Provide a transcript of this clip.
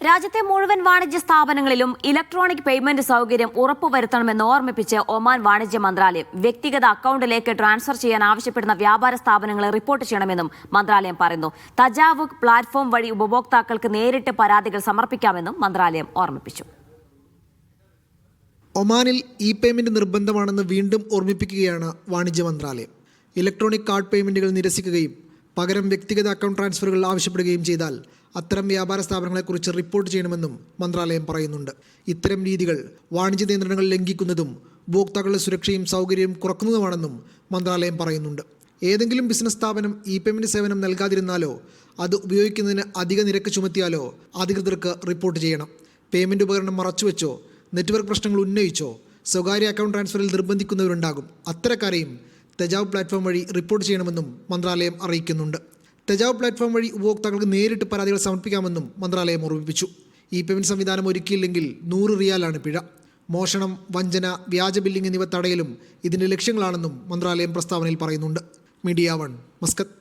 രാജ്യത്തെ മുഴുവൻ വാണിജ്യ സ്ഥാപനങ്ങളിലും ഇലക്ട്രോണിക് പേയ്മെന്റ് സൗകര്യം ഉറപ്പുവരുത്തണമെന്ന് ഓർമ്മിപ്പിച്ച് ഒമാൻ വാണിജ്യ മന്ത്രാലയം വ്യക്തിഗത അക്കൗണ്ടിലേക്ക് ട്രാൻസ്ഫർ ചെയ്യാൻ ആവശ്യപ്പെടുന്ന വ്യാപാര സ്ഥാപനങ്ങളെ റിപ്പോർട്ട് ചെയ്യണമെന്നും മന്ത്രാലയം പറയുന്നു. തജാവുക് പ്ലാറ്റ്ഫോം വഴി ഉപഭോക്താക്കൾക്ക് നേരിട്ട് പരാതികൾ സമർപ്പിക്കാമെന്നും മന്ത്രാലയം ഓർമ്മിപ്പിച്ചു. ഒമാനിൽ ഇ പേയ്മെന്റ് നിർബന്ധമാണെന്ന് വീണ്ടും ഓർമ്മിപ്പിക്കുകയാണ് വാണിജ്യ മന്ത്രാലയം. ഇലക്ട്രോണിക് കാർഡ് പേയ്മെന്റുകൾ നിരസിക്കുകയും പകരം വ്യക്തിഗത അക്കൗണ്ട് ട്രാൻസ്ഫറുകൾ ആവശ്യപ്പെടുകയും ചെയ്താൽ അത്തരം വ്യാപാര സ്ഥാപനങ്ങളെക്കുറിച്ച് റിപ്പോർട്ട് ചെയ്യണമെന്നും മന്ത്രാലയം പറയുന്നുണ്ട്. ഇത്തരം രീതികൾ വാണിജ്യ നിയന്ത്രണങ്ങൾ ലംഘിക്കുന്നതും ഉപഭോക്താക്കളുടെ സുരക്ഷയും സൗകര്യവും കുറക്കുന്നതുമാണെന്നും മന്ത്രാലയം പറയുന്നുണ്ട്. ഏതെങ്കിലും ബിസിനസ് സ്ഥാപനം ഇ പേയ്മെന്റ് സേവനം നൽകാതിരുന്നാലോ അത് ഉപയോഗിക്കുന്നതിന് അധിക നിരക്ക് ചുമത്തിയാലോ അധികൃതർക്ക് റിപ്പോർട്ട് ചെയ്യണം. പേയ്മെന്റ് ഉപകരണം മറച്ചുവെച്ചോ നെറ്റ്വർക്ക് പ്രശ്നങ്ങൾ ഉന്നയിച്ചോ സ്വകാര്യ അക്കൗണ്ട് ട്രാൻസ്ഫറിൽ നിർബന്ധിക്കുന്നവരുണ്ടാകും. അത്തരക്കാരെയും തെജാവ് പ്ലാറ്റ്ഫോം വഴി റിപ്പോർട്ട് ചെയ്യണമെന്നും മന്ത്രാലയം അറിയിക്കുന്നുണ്ട്. തെജാവ് പ്ലാറ്റ്ഫോം വഴി ഉപഭോക്താക്കൾക്ക് നേരിട്ട് പരാതികൾ സമർപ്പിക്കാമെന്നും മന്ത്രാലയം ഓർമ്മിപ്പിച്ചു. ഇ പേയ്മെന്റ് സംവിധാനം ഒരുക്കിയില്ലെങ്കിൽ നൂറ് റിയാലാണ് പിഴ. മോഷണം വഞ്ചന വ്യാജ ബില്ലിംഗ് എന്നിവ തടയലും ഇതിന്റെ ലക്ഷ്യങ്ങളാണെന്നും മന്ത്രാലയം പ്രസ്താവനയിൽ പറയുന്നുണ്ട്. Media one Muscat.